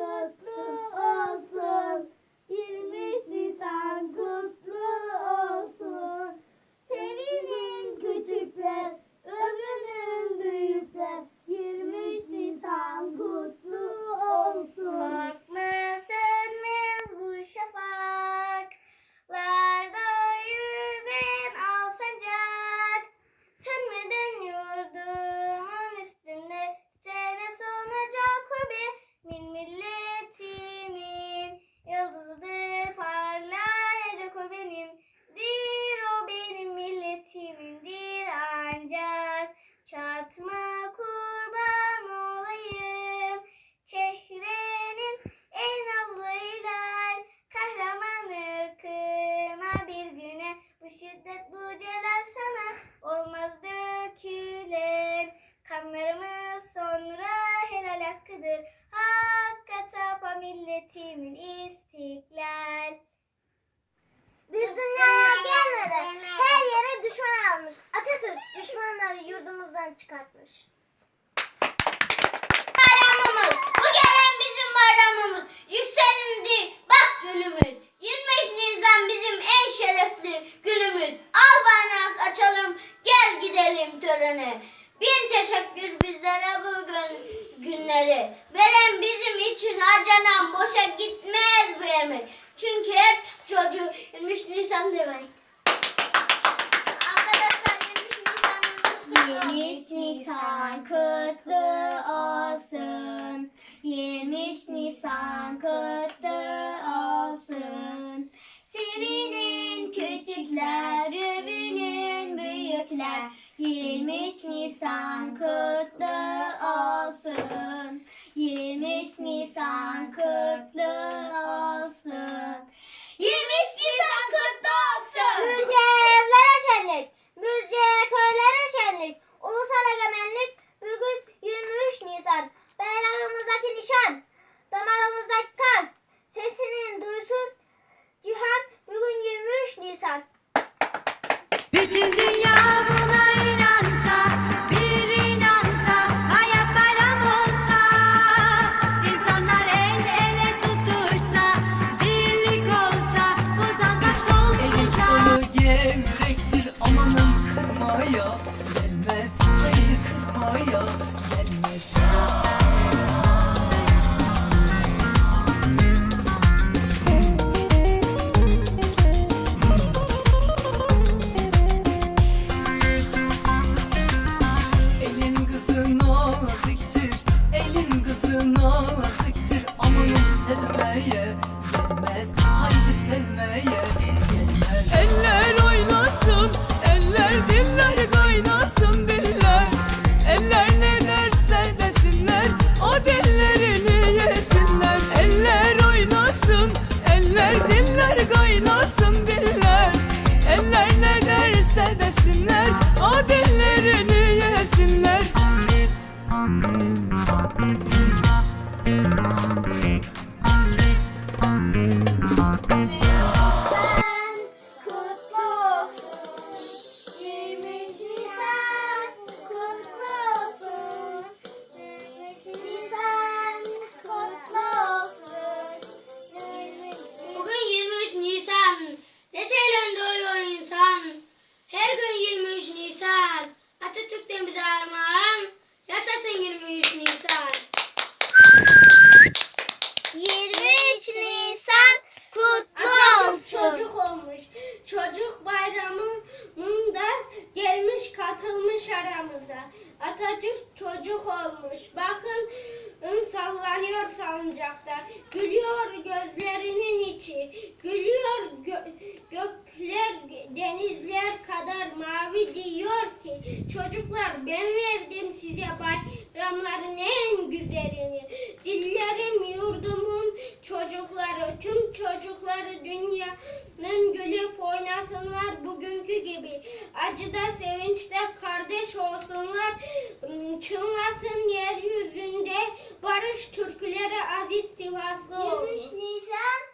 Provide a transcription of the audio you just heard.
kutlu yurdumuzdan çıkartmış. Bayramımız, bu gelen bizim bayramımız. Yükselindi bak günümüz. 23 Nisan bizim en şerefli günümüz. Al bayrak açalım, gel gidelim törene. Bin teşekkür bizlere bu gün, günleri. Veren bizim için harcanan boşa gitmez bu emek. Çünkü her çocuğu 23 Nisan demek. 23 Nisan'ımız kutlu olsun. 23 Nisan kutlu olsun. 23 Nisan kutlu olsun. Sevinin küçükler, övünün büyükler. 23 Nisan kutlu olsun. 23 Nisan kutlu olsun. 23 Nisan kutlu olsun. Müze evlere şenlik, müze köylere şenlik, ulusal egemenlik bugün 23 Nisan. Bayrağımızdaki nişan, damarımızdaki kan, sesinin duysun cihan bugün 23 Nisan. Bütün dünya buna inansa, bir inansa, hayat bayram olsa, insanlar el ele tutuşsa, birlik olsa, uzansak Elif sonsuzsa. dalı gevrektir amanın kırmaya kırmaya gelmez Atatürk'ten bize armağan. Yaşasın 23 Nisan. 23 Nisan kutlu olsun. çocuk olmuş. Çocuk bayramında gelmiş katılmış aramıza. Atatürk çocuk olmuş. Bakın ın sallanıyor salıncakta. Gülüyor gözlerinin içi. Gülüyor gö- gökler denizler kadar mavi diyor ki çocuklar ben verdim size bayramların en güzelini. Dillerim yurdumun çocukları tüm çocukları dünyanın gülüp oynasınlar bugünkü gibi. Acıda sevinçte kardeş olsunlar. ım, Çınlasın yeryüzünde barış türküleri aziz Sivaslı olur. 23 Nisan